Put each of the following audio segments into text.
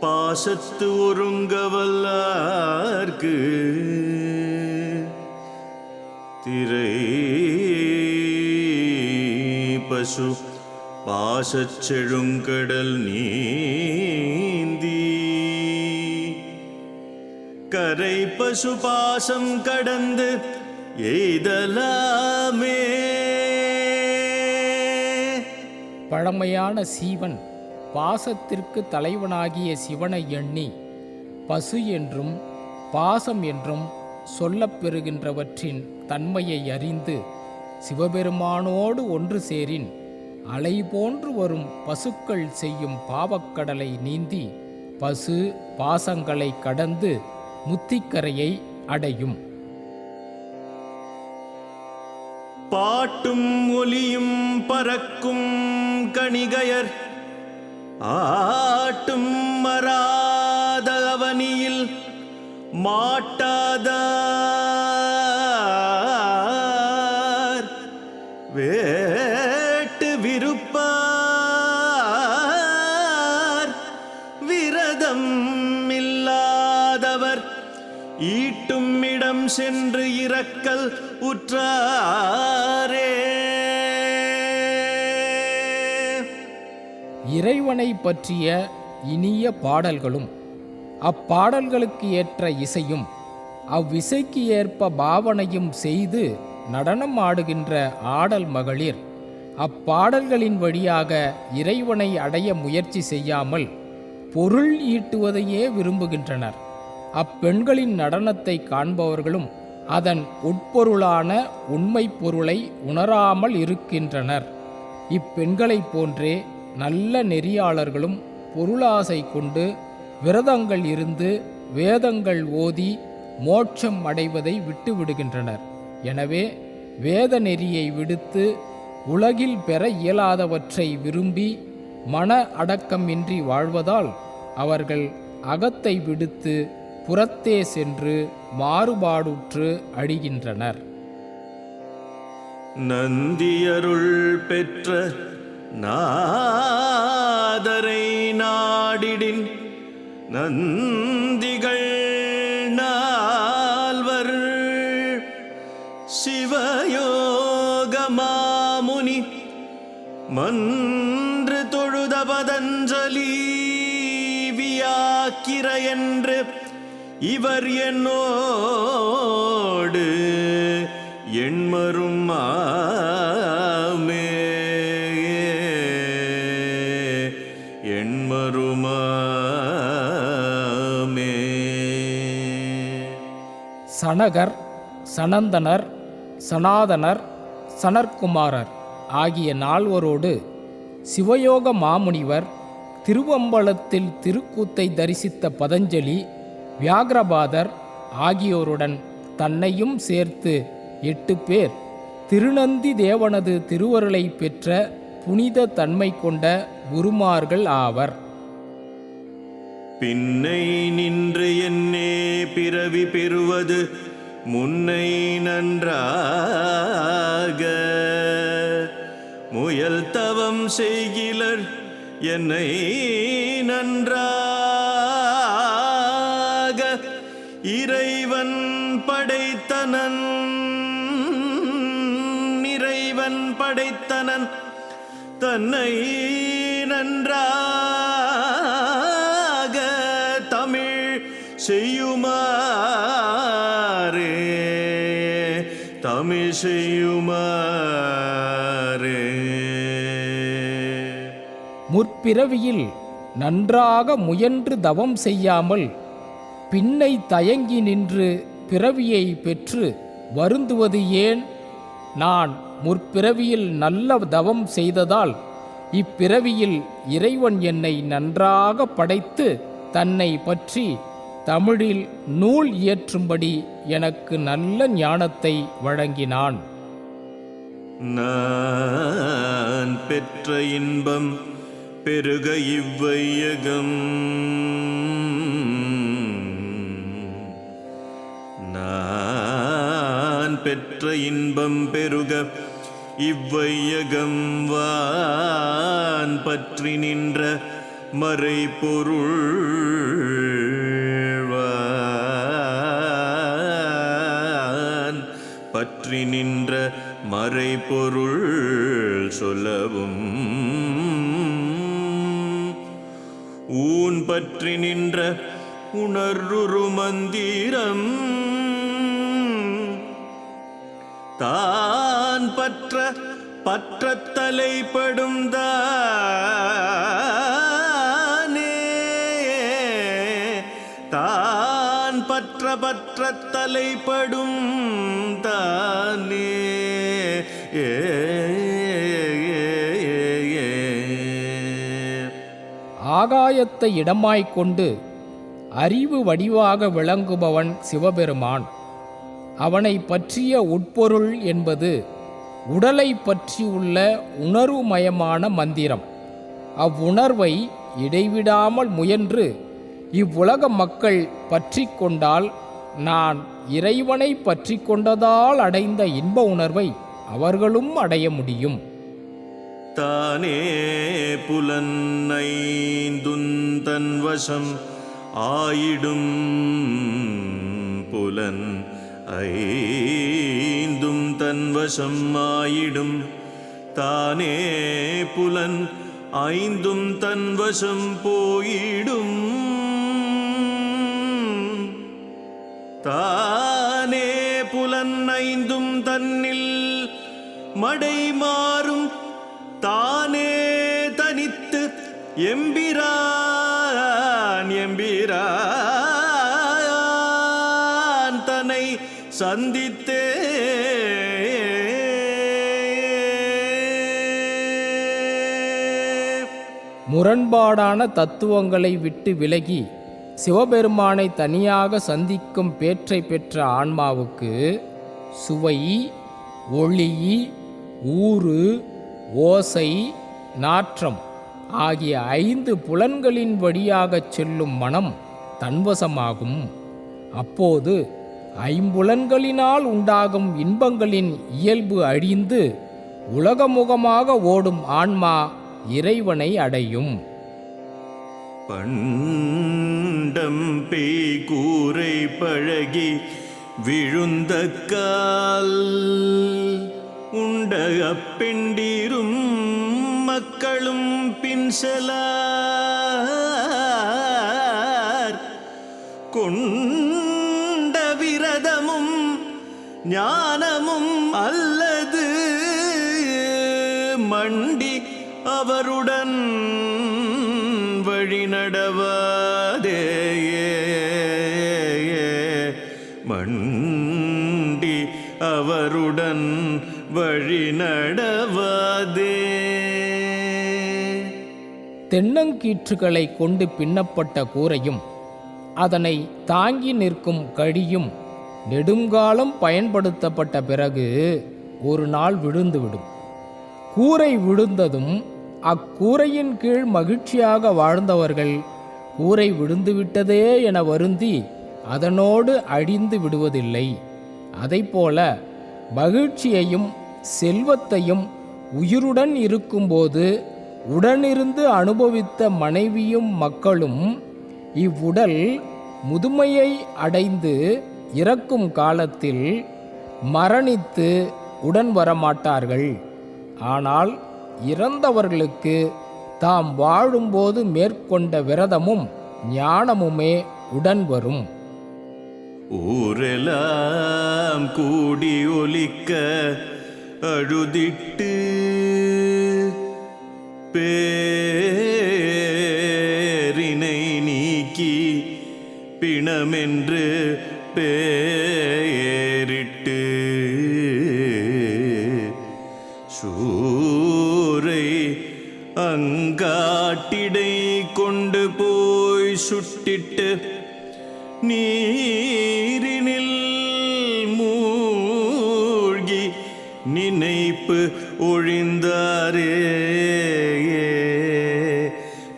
பாசத்து ஒருங்கவல்லார்க்கு திரை பசு பாசச் செழுங்கடல் நீந்தி. கரை பசு பாசம் கடந்து எய்தலாமே. பழமையான சீவன் பாசத்திற்கு தலைவனாகிய சிவனை எண்ணி பசு என்றும் பாசம் என்றும் சொல்லப்பெறுகின்றவற்றின் தன்மையை அறிந்து சிவபெருமானோடு ஒன்று சேரின் அலை போன்று வரும் பசுக்கள் செய்யும் பாவக்கடலை நீந்தி பசு பாசங்களை கடந்து முத்திக்கரையை அடையும். பாட்டும் ஒலியும் பறக்கும் கணிகையர் ஆட்டும் மராத அவனியில் மாட்டாதார் வேட்டு விருப்பார். விரதம் இல்லாதவர் ஈட்டும் இடம் சென்று இறக்கல் உற்றார். இறைவனை பற்றிய இனிய பாடல்களும் அப்பாடல்களுக்கு ஏற்ற இசையும் அவ்விசைக்கு ஏற்ப பாவனையும் செய்து நடனம் ஆடுகின்ற ஆடல் மகளிர் அப்பாடல்களின் வழியாக இறைவனை அடைய முயற்சி செய்யாமல் பொருள் ஈட்டுவதையே விரும்புகின்றனர். அப்பெண்களின் நடனத்தை காண்பவர்களும் அதன் உட்பொருளான உண்மை பொருளை உணராமல் இருக்கின்றனர். இப்பெண்களைப் போன்றே நல்ல நெறியாளர்களும் பொருளாசை கொண்டு விரதங்கள் இருந்து வேதங்கள் ஓதி மோட்சம் அடைவதை விட்டுவிடுகின்றனர். எனவே வேத நெறியை விடுத்து உலகில் பெற இயலாதவற்றை விரும்பி மன அடக்கமின்றி வாழ்வதால் அவர்கள் அகத்தை விடுத்து புறத்தே சென்று மாறுபாடுற்று அழிகின்றனர். நந்தியருள் பெற்ற நாதரை நாடிடின் நந்திகள் நால்வர். சிவயோகமாமுனி மன்று தொழுத பதஞ்சலி வியாக்கிர என்று இவர் என்னோடு எண்மரும் மா சனகர் சனந்தனர் சனாதனர் சனற்குமாரர் ஆகிய நால்வரோடு சிவயோக மாமுனிவர் திருவம்பலத்தில் திருக்கூத்தை தரிசித்த பதஞ்சலி வியாகிரபாதர் ஆகியோருடன் தன்னையும் சேர்த்து எட்டு பேர் திருநந்தி தேவனது திருவருளை பெற்ற புனித தன்மை கொண்ட குருமார்கள் ஆவர். பின்னை நின்று என்னே பிறவி பெறுவது முன்னை நன்றாக. முயல் தவம் செய்கிலர் என்னை நன்றாக. இறைவன் படைத்தனன் இறைவன் படைத்தனன் தன்னை நன்றாக. செய்யுமாறு? தமிழ் செய்யுமாறே? முற்பிறவியில் நன்றாக முயன்று தவம் செய்யாமல் பின்னை தயங்கி நின்று பிறவியை பெற்று வருந்துவது ஏன்? நான் முற்பிறவியில் நல்ல தவம் செய்ததால் இப்பிறவியில் இறைவன் என்னை நன்றாக படைத்து தன்னை பற்றி தமிழில் நூல் இயற்றும்படி எனக்கு நல்ல ஞானத்தை வழங்கினான். நான் பெற்ற இன்பம் பெருக இவ்வையகம். நான் பெற்ற இன்பம் பெருக இவ்வையகம். வான் பற்றி நின்ற மறை பொருள் பொருள் சொல்லவும். ஊன் பற்றி நின்ற உணர்வுரு மந்திரம். தான் பற்ற பற்ற தலைப்படும் தானே. தான் பற்ற பற்ற தலைப்படும் தானே. ஆகாயத்தை இடமாய்க் கொண்டு அறிவு வடிவாக விளங்குபவன் சிவபெருமான். அவனை பற்றிய உட்பொருள் என்பது உடலை பற்றியுள்ள உணர்வுமயமான மந்திரம். அவ்வுணர்வை இடைவிடாமல் முயன்று இவ்வுலக மக்கள் பற்றி கொண்டால் நான் இறைவனை பற்றி கொண்டதால் அடைந்த இன்ப உணர்வை அவர்களும் அடைய முடியும். தானே புலன்னைந்துந்தன் வசம் ஆயிடும் புலன் ஐந்தும் தன் வசம் ஆயிடும். தானே புலன் ஐந்தும் தன் வசம் போயிடும். தானே புலன் ஐந்தும் தன்னில் மடை மாறும் தானே தனித்து எம்பிரான் எம்பிரான் தன்னை சந்தித்தே முரண்பாடான தத்துவங்களை விட்டு விலகி சிவபெருமானை தனியாக சந்திக்கும் பேற்றை பெற்ற ஆன்மாவுக்கு சுவை ஒளி ஊறு ஓசை நாற்றம் ஆகிய ஐந்து புலன்களின் வழியாகச் செல்லும் மனம் தன்வசமாகும். அப்போது ஐம்புலன்களினால் உண்டாகும் இன்பங்களின் இயல்பு அழிந்து உலகமுகமாக ஓடும் ஆன்மா இறைவனை அடையும். பண்டம் பேய் கூரை பழகி விழுந்த கால் கொண்ட அப்பெண்டீரும் மக்களும் பின்சலார் கொண்ட விரதமும் ஞானமும் அல்லது மண்டி அவருடன் வழி நடவாதே மண்டி அவருடன் வழி நடவாதே. தென்னங்கீற்றுகளை கொண்டு பின்னப்பட்ட கூரையும் அதனை தாங்கி நிற்கும் கழியும் நெடுங்காலம் பயன்படுத்தப்பட்ட பிறகு ஒரு நாள் விழுந்துவிடும். கூரை விழுந்ததும் அக்கூரையின் கீழ் மகிழ்ச்சியாக வாழ்ந்தவர்கள் கூரை விழுந்துவிட்டதே என வருந்தி அதனோடு அழிந்து விடுவதில்லை. அதைப்போல மகிழ்ச்சியையும் செல்வத்தையும் உயிருடன் இருக்கும்போது உடனிருந்து அனுபவித்த மனைவியும் மக்களும் இவ்வுடல் முதுமையை அடைந்து இறக்கும் காலத்தில் மரணித்து உடன் வரமாட்டார்கள். ஆனால் இறந்தவர்களுக்கு தாம் வாழும்போது மேற்கொண்ட விரதமும் ஞானமுமே உடன் வரும். ஊரெல்லாம் கூடி ஒலிக்க அழுதிட்டு பேரினை நீக்கி பிணமென்று பே ஒழிந்தாரே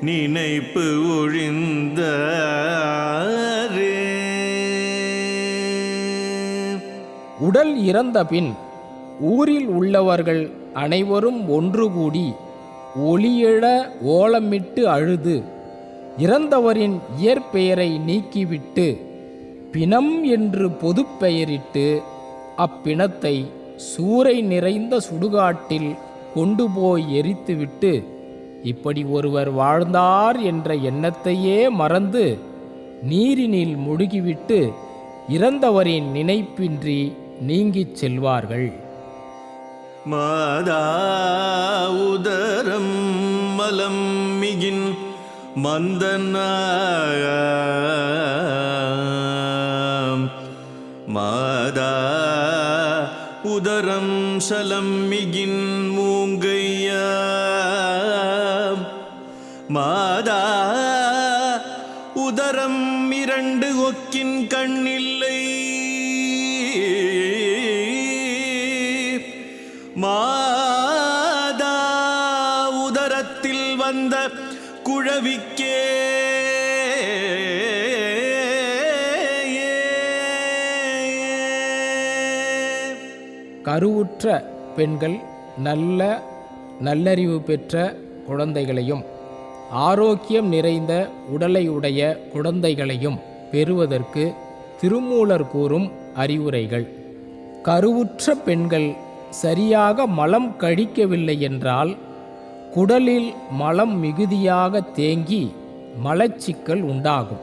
நினைப்பு ஒழிந்தாரே. உடல் இறந்த பின் ஊரில் உள்ளவர்கள் அனைவரும் ஒன்று கூடி ஒளியெழ ஓலமிட்டு அழுது. இறந்தவரின் இயற்பெயரை நீக்கிவிட்டு பிணம் என்று பொதுப்பெயரிட்டு அப்பிணத்தை சூறை நிறைந்த சுடுகாட்டில் கொண்டு போய் எரித்துவிட்டு இப்படி ஒருவர் வாழ்ந்தார் என்ற எண்ணத்தையே மறந்து நீரினில் முழுகிவிட்டு இறந்தவரின் நினைப்பின்றி நீங்கிச் செல்வார்கள். மாதா உதரம் மலம் மிகின் மந்தனாம். மாதா உதரம் மூங்கையா மாதா உதரம் இரண்டு ஒக்கின் கண்ணில் கருவுற்ற பெண்கள் நல்ல நல்லறிவு பெற்ற குழந்தைகளையும் ஆரோக்கியம் நிறைந்த உடலை உடைய குழந்தைகளையும் பெறுவதற்கு திருமூலர் கூறும் அறிவுரைகள். கருவுற்ற பெண்கள் சரியாக மலம் கழிக்கவில்லை என்றால் குடலில் மலம் மிகுதியாக தேங்கி மலச்சிக்கல் உண்டாகும்.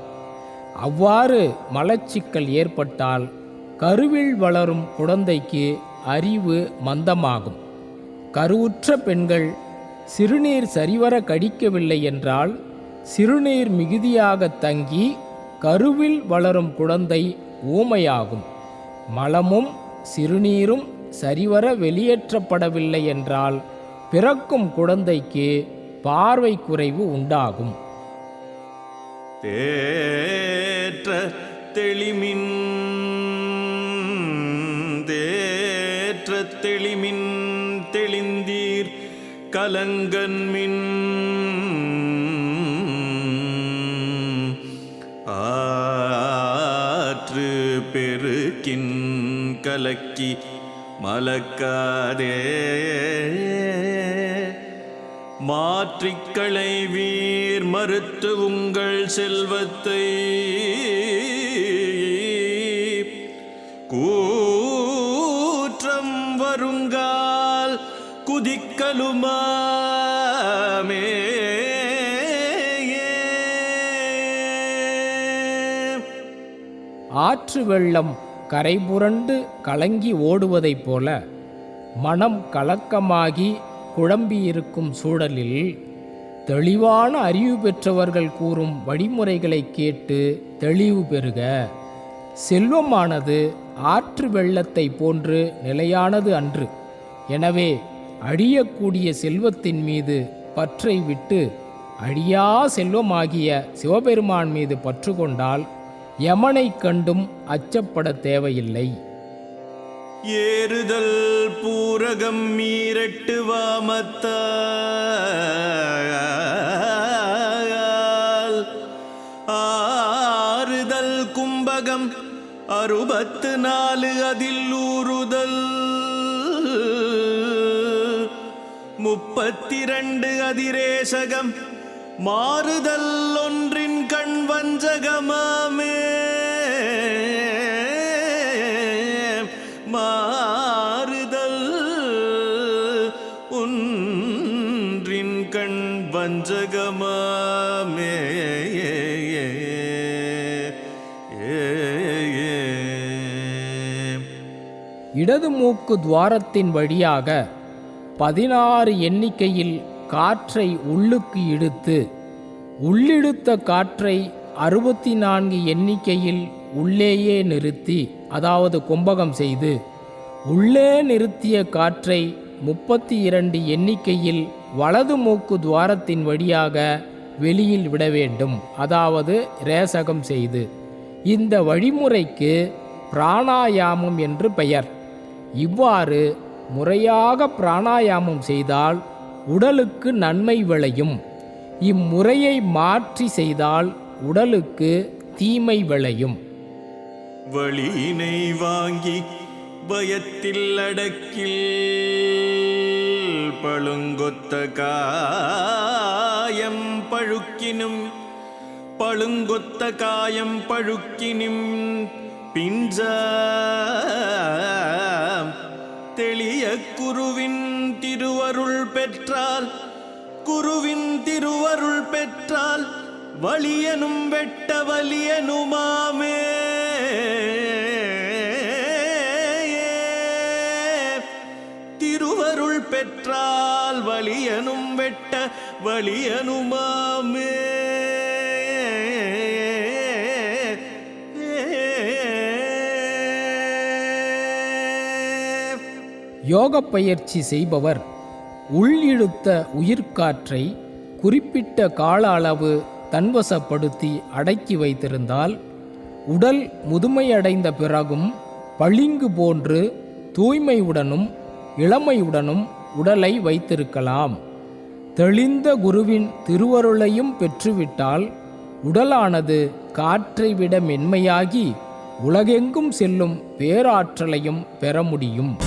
அவ்வாறு மலச்சிக்கல் ஏற்பட்டால் கருவில் வளரும் குழந்தைக்கு அறிவு மந்தமாகும். கருவுற்ற பெண்கள் சிறுநீர் சரிவர கடிக்கவில்லை என்றால் சிறுநீர் மிகுதியாக தங்கி கருவில் வளரும் குழந்தை ஊமையாகும். மலமும் சிறுநீரும் சரிவர வெளியேற்றப்படவில்லை என்றால் பிறக்கும் குழந்தைக்கு பார்வை குறைவு உண்டாகும். தேற்ற தெளிமின் தேற்ற தெளிமின் தெளிந்தீர் கலங்கன்மின் ஆற்று பெருக்கின் கலக்கி மலக்காதே. மாற்றிக்களை வீர் மறுத்து உங்கள் செல்வத்தை கூ வருங்கால் குதிக்கலுமாமே. ஆற்று வெள்ளம் கரைபுரண்டு கலங்கி ஓடுவதைப் போல மனம் கலக்கமாகி குழம்பியிருக்கும் சூழலில் தெளிவான அறிவு பெற்றவர்கள் கூறும் வழிமுறைகளை கேட்டு தெளிவு பெறுக. செல்வமானது ஆற்று வெள்ளத்தை போன்று நிலையானது அன்று. எனவே அழியக்கூடிய செல்வத்தின் மீது பற்றை விட்டு அழியா செல்வமாகிய சிவபெருமான் மீது பற்று கொண்டால் யமனைக் கண்டும் அச்சப்பட தேவையில்லை. ஏறுதல் பூரகம் மீரட்டு வாமத்தா அறுபத்து நாலு அதில் ஊறுதல். முப்பத்திரண்டு அதிரேசகம் மாறுதல் ஒன்றின் கண் வஞ்சகமாமே. மாறுதல் ஒன்றின் கண் வஞ்சகமாமே. இடது மூக்கு துவாரத்தின் வழியாக பதினாறு எண்ணிக்கையில் காற்றை உள்ளுக்கு இழுத்து உள்ளிழுத்த காற்றை அறுபத்தி நான்கு எண்ணிக்கையில் உள்ளேயே நிறுத்தி அதாவது கும்பகம் செய்து உள்ளே நிறுத்திய காற்றை முப்பத்தி இரண்டு எண்ணிக்கையில் வலது மூக்கு துவாரத்தின் வழியாக வெளியில் விட வேண்டும். அதாவது ரேசகம் செய்து. இந்த வழிமுறைக்கு பிராணாயாமம் என்று பெயர். இவ்வாறு முறையாக பிராணாயாமம் செய்தால் உடலுக்கு நன்மை விளையும். இம்முறையை மாற்றி செய்தால் உடலுக்கு தீமை விளையும். வழியினை வாங்கி பயத்தில் அடக்கில் பழுங்கொத்த காயம் பழுக்கினும் பழுங்கொத்த காயம் பழுக்கினும் பிஞ்ச தெளிய குருவின் திருவருள் பெற்றால் குருவின் திருவருள் பெற்றால் வலியனும் வெட்ட வலியனுமாமே. திருவருள் பெற்றால் வலியனும் வெட்ட வலியனுமாமே. யோகப் பயிற்சி செய்பவர் உள்ளிழுத்த உயிர்காற்றை குறிப்பிட்ட கால அளவு தன்வசப்படுத்தி அடக்கி வைத்திருந்தால் உடல் முதுமையடைந்த பிறகும் பளிங்கு போன்று தூய்மையுடனும் இளமையுடனும் உடலை வைத்திருக்கலாம். தெளிந்த குருவின் திருவருளையும் பெற்றுவிட்டால் உடலானது காற்றை விட மென்மையாகி உலகெங்கும் செல்லும் பேராற்றலையும் பெற முடியும்.